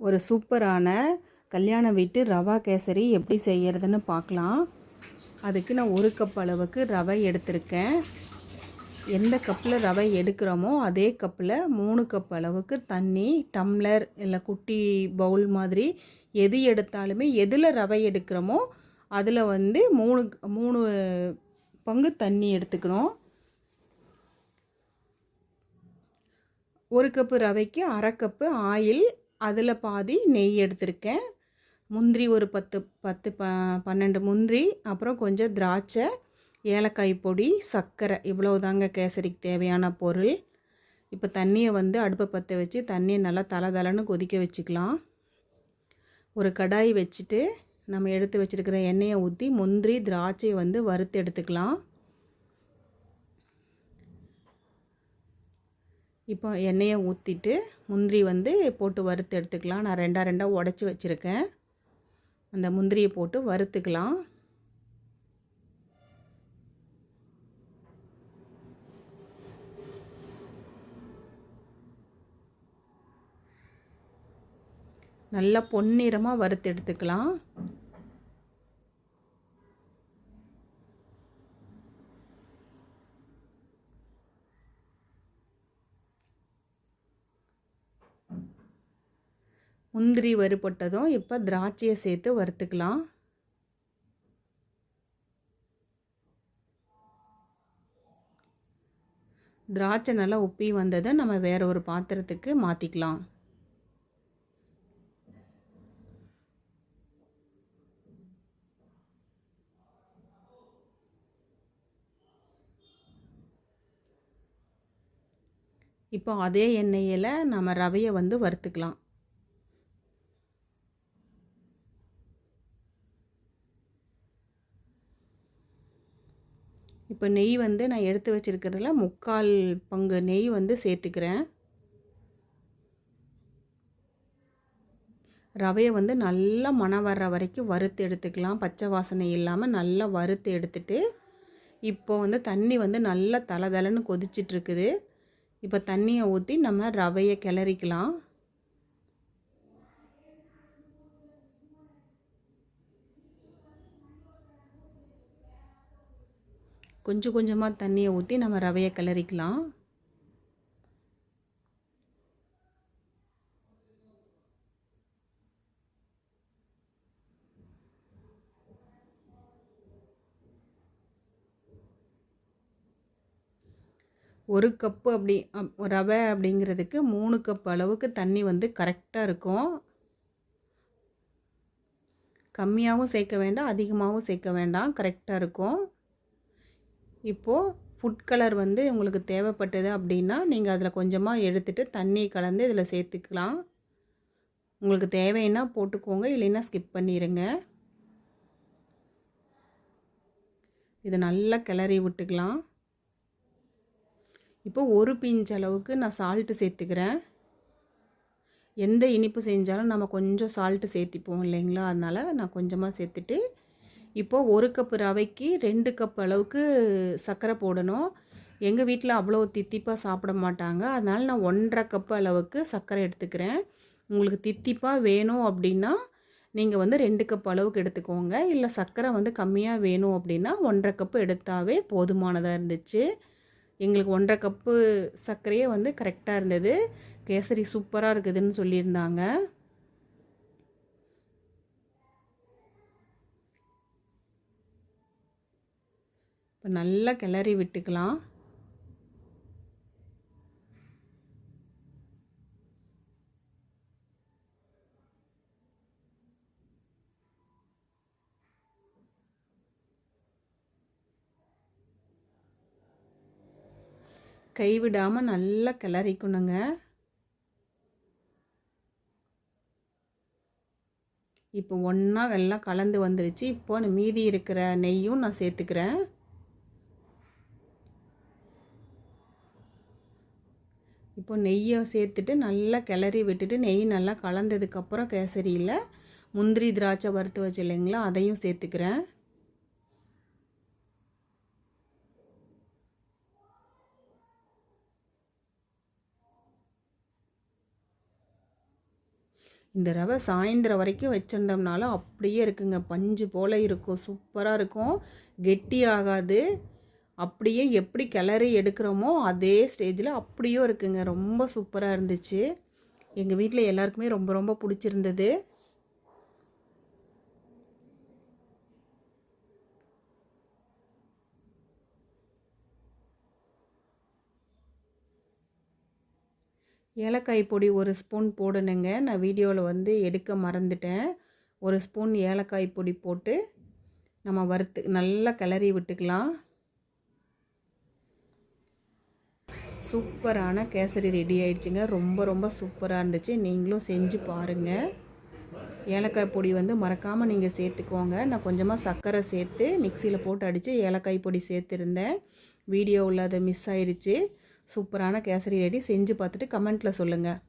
ஒரு சூப்பரான கல்யாண வீட்டு ரவா கேசரி எப்படி செய்கிறதுன்னு பார்க்கலாம். அதுக்கு நான் ஒரு கப் அளவுக்கு ரவை எடுத்திருக்கேன். எந்த கப்பில் ரவை எடுக்கிறோமோ அதே கப்பில் மூணு கப் அளவுக்கு தண்ணி டம்ளர் இல்லை குட்டி பவுல் மாதிரி எது எடுத்தாலுமே எதில் ரவை எடுக்கிறோமோ அதில் வந்து மூணு மூணு பங்கு தண்ணி எடுத்துக்கணும். ஒரு கப்பு ரவைக்கு அரை கப்பு ஆயில் அதில் பாதி நெய் எடுத்திருக்கேன். முந்திரி ஒரு பத்து பத்து ப பன்னெண்டு முந்திரி அப்புறம் கொஞ்சம் திராட்சை ஏலக்காய் பொடி சர்க்கரை இவ்வளோ தாங்க கேசரிக்கு தேவையான பொருள். இப்போ தண்ணியை வந்து அடுப்பை பற்ற வச்சு தண்ணியை நல்லா தலை தலைன்னு கொதிக்க வச்சுக்கலாம். ஒரு கடாய் வச்சுட்டு நம்ம எடுத்து வச்சுருக்கிற எண்ணெயை ஊற்றி முந்திரி திராட்சை வந்து வறுத்து எடுத்துக்கலாம். இப்போ எண்ணெயை ஊற்றிட்டு முந்திரி வந்து போட்டு வறுத்து எடுத்துக்கலாம். நான் ரெண்டாக ரெண்டாக உடச்சி வச்சுருக்கேன். அந்த முந்திரியை போட்டு வறுத்துக்கலாம். நல்லா பொன்னிறமாக வறுத்து எடுத்துக்கலாம். முந்திரி வறுபட்டதும் இப்போ திராட்சையை சேர்த்து வறுத்துக்கலாம். திராட்சை நல்லா உப்பி வந்ததை நம்ம வேற ஒரு பாத்திரத்துக்கு மாற்றிக்கலாம் இப்போ அதே எண்ணெயில் நம்ம ரவையை வந்து வறுத்துக்கலாம். இப்போ நெய் வந்து நான் எடுத்து வச்சுருக்கிறதுல முக்கால் பங்கு நெய் வந்து சேர்த்துக்கிறேன். ரவையை வந்து நல்லா மணம் வர்ற வரைக்கும் வறுத்து எடுத்துக்கலாம். பச்சை வாசனை இல்லாமல் நல்லா வறுத்து எடுத்துட்டு இப்போ வந்து தண்ணி வந்து நல்லா தலை தலைன்னு கொதிச்சிட்ருக்குது இப்போ தண்ணியை ஊற்றி நம்ம ரவையை கிளறிக்கலாம். கொஞ்சம் கொஞ்சமாக தண்ணியை ஊற்றி நம்ம ரவையை கிளறிக்கலாம். ஒரு கப்பு அப்படி ரவை அப்படிங்கிறதுக்கு மூணு கப் அளவுக்கு தண்ணி வந்து கரெக்டாக இருக்கும். கம்மியாகவும் சேர்க்க வேண்டாம் அதிகமாகவும் சேர்க்க வேண்டாம் கரெக்டாக இருக்கும். இப்போது ஃபுட் கலர் வந்து உங்களுக்கு தேவைப்பட்டது அப்படின்னா நீங்கள் அதில் கொஞ்சமாக எடுத்துகிட்டு தண்ணி கலந்து இதில் சேர்த்துக்கலாம். உங்களுக்கு தேவைன்னா போட்டுக்கோங்க இல்லைன்னா ஸ்கிப் பண்ணிடுங்க இதை நல்லா கிளறி விட்டுக்கலாம். இப்போ ஒரு பிஞ்ச் அளவுக்கு நான் சால்ட்டு சேர்த்துக்கிறேன். எந்த இனிப்பு செஞ்சாலும் நம்ம கொஞ்சம் சால்ட்டு சேர்த்திப்போம் இல்லைங்களா? அதனால் நான் கொஞ்சமாக சேர்த்துட்டு இப்போது ஒரு கப்பு ரவைக்கு ரெண்டு கப் அளவுக்கு சர்க்கரை போடணும். எங்கள் வீட்டில் அவ்வளோ தித்திப்பாக சாப்பிட மாட்டாங்க. அதனால் நான் ஒன்றரை கப்பு அளவுக்கு சர்க்கரை எடுத்துக்கிறேன். உங்களுக்கு தித்திப்பாக வேணும் அப்படின்னா நீங்கள் வந்து ரெண்டு கப் அளவுக்கு எடுத்துக்கோங்க. இல்லை சர்க்கரை வந்து கம்மியாக வேணும் அப்படின்னா ஒன்றரை கப்பு எடுத்தாவே போதுமானதாக இருந்துச்சு. எங்களுக்கு ஒன்றரை கப்பு சர்க்கரையே வந்து கரெக்டாக இருந்தது. கேசரி சூப்பராக இருக்குதுன்னு சொல்லியிருந்தாங்க. இப்போ நல்லா கிளறி விட்டுக்கலாம். கைவிடாமல் நல்லா கிளறிக்கணுங்க. இப்போ ஒன்றா எல்லாம் கலந்து வந்துருச்சு. இப்போ மீதி இருக்கிற நெய்யும் நான் சேர்த்துக்கிறேன். இப்போ நெய்யை சேர்த்துட்டு நல்லா கிளறி விட்டுட்டு நெய் நல்லா கலந்ததுக்கப்புறம் கேசரியில் முந்திரி திராட்சை வறுத்து வச்சு இல்லைங்களா அதையும் சேர்த்துக்கிறேன். இந்த ரவை சாயந்தரம் வரைக்கும் வச்சுருந்தோம்னாலும் அப்படியே இருக்குங்க. பஞ்சு போல் இருக்கும். சூப்பராக இருக்கும். கெட்டி ஆகாது அப்படியே எப்படி கிளறி எடுக்கிறோமோ அதே ஸ்டேஜில் அப்படியும் இருக்குங்க. ரொம்ப சூப்பராக இருந்துச்சு. எங்கள் வீட்டில் எல்லாருக்குமே ரொம்ப ரொம்ப பிடிச்சிருந்தது. ஏலக்காய் பொடி ஒரு ஸ்பூன் போடணுங்க. நான் வீடியோவில் வந்து எடுக்க மறந்துட்டேன். ஒரு ஸ்பூன் ஏலக்காய் பொடி போட்டு நம்ம வறுத்து நல்லா கிளறி விட்டுக்கலாம். சூப்பரான கேசரி ரெடி ஆயிடுச்சுங்க. ரொம்ப ரொம்ப சூப்பராக இருந்துச்சு. நீங்களும் செஞ்சு பாருங்கள் ஏலக்காய் பொடி வந்து மறக்காமல் நீங்கள் சேர்த்துக்கோங்க. நான் கொஞ்சமாக சர்க்கரை சேர்த்து மிக்சியில் போட்டு அடித்து ஏலக்காய் பொடி சேர்த்துருந்தேன். வீடியோவில் அது மிஸ் ஆயிடுச்சு சூப்பரான கேசரி ரெடி. செஞ்சு பார்த்துட்டு கமெண்ட்டில் சொல்லுங்கள்